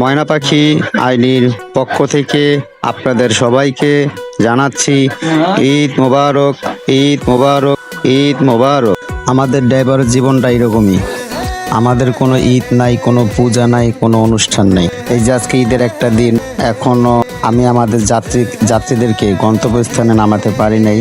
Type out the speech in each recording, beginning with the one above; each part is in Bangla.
ময়না পাখি আইনির পক্ষ থেকে আপনাদের সবাইকে জানাচ্ছি, ঈদ মোবারক ঈদ মোবারক ঈদ মোবারক। আমাদের ড্রাইভারের জীবনটা এরকমই। আমাদের কোনো ঈদ নাই, কোনো পূজা নাই, কোনো অনুষ্ঠান নেই। এই যে আজকে ঈদের একটা দিন, এখনও আমি আমাদের যাত্রী যাত্রীদেরকে গন্তব্যস্থানে নামাতে পারি নাই।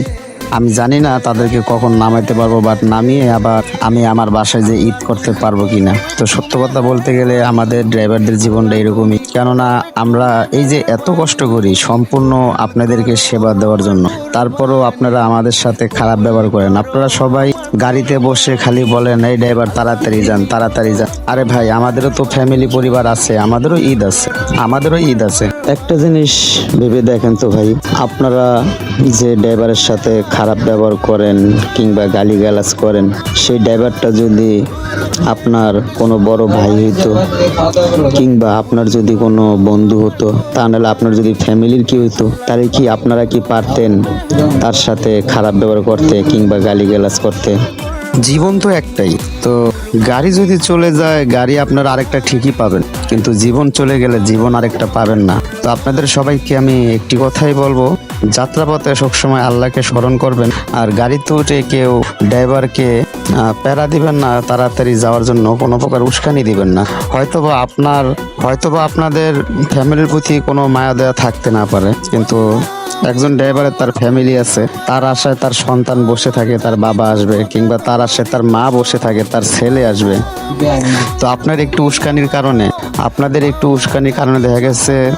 আমি জানি না তাদেরকে কখন নামাইতে পারব বাট নামিয়ে আবার আমি আমার বাসায় যে ঈদ করতে পারব কিনা। তো সত্য কথা বলতে গেলে আমাদের ড্রাইভারদের জীবনটা এরকমই। কেননা আমরা এই যে এত কষ্ট করি সম্পূর্ণ আপনাদেরকে সেবা দেওয়ার জন্য, তারপরও আপনারা আমাদের সাথে খারাপ ব্যবহার করেন। আপনারা সবাই গাড়িতে বসে খালি বলেন, এই ড্রাইভার, তাড়াতাড়ি যান তাড়াতাড়ি যান। আরে ভাই, আমাদেরও তো ফ্যামিলি পরিবার আছে, আমাদেরও ঈদ আছে, আমাদেরও ঈদ আছে। একটা জিনিস ভেবে দেখেন তো ভাই, আপনারা যে ড্রাইভারের সাথে খারাপ ব্যবহার করেন কিংবা গালিগালাজ করেন, সেই ড্রাইভারটা যদি আপনার কোনো বড় ভাই হইতো কিংবা আপনার যদি কোনো বন্ধু হতো, তা নাহলে আপনার যদি ফ্যামিলির কি হইতো, তাহলে কি আপনারা কি পারতেন তার সাথে খারাপ ব্যবহার করতে কিংবা গালিগালাজ করতে? জীবন তো একটাই। তো গাড়ি যদি চলে যায়, গাড়ি আপনার আরেকটা ঠিকই পাবেন। কিন্তু জীবন চলে গেলে জীবন আরেকটা পাবেন না। তো আপনাদের সবাইকে আমি একটি কথাই বলব, যাত্রাপথে সবসময় আল্লাহকে স্মরণ করবেন। আর গাড়িতে উঠে কেউ ড্রাইভারকে প্যারা দিবেন না, তাড়াতাড়ি যাওয়ার জন্য কোনো প্রকার উস্কানি দিবেন না। হয়তোবা আপনার, হয়তোবা আপনাদের ফ্যামিলির প্রতি কোনো মায়া দেওয়া থাকতে না পারে। কিন্তু একজন ড্রাইভারের তার ফ্যামিলি আছে, তার আশায় তার সন্তান বসে থাকে, তার বাবা আসবে, কিংবা তার আশায় তার মা বসে থাকে, তার ছেলে আসবে। তো আপনার একটু উস্কানির কারণে, আপনাদের একটু উস্কানির কারণে দেখা গেছে,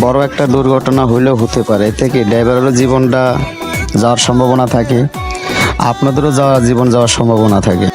বড় একটা দুর্ঘটনা হইলেও হতে পারে। এতে কি ড্রাইভারেরও জীবনটা যাওয়ার সম্ভাবনা থাকে? আপনাদেরও যাওয়ার জীবন যাওয়ার সম্ভাবনা থাকে।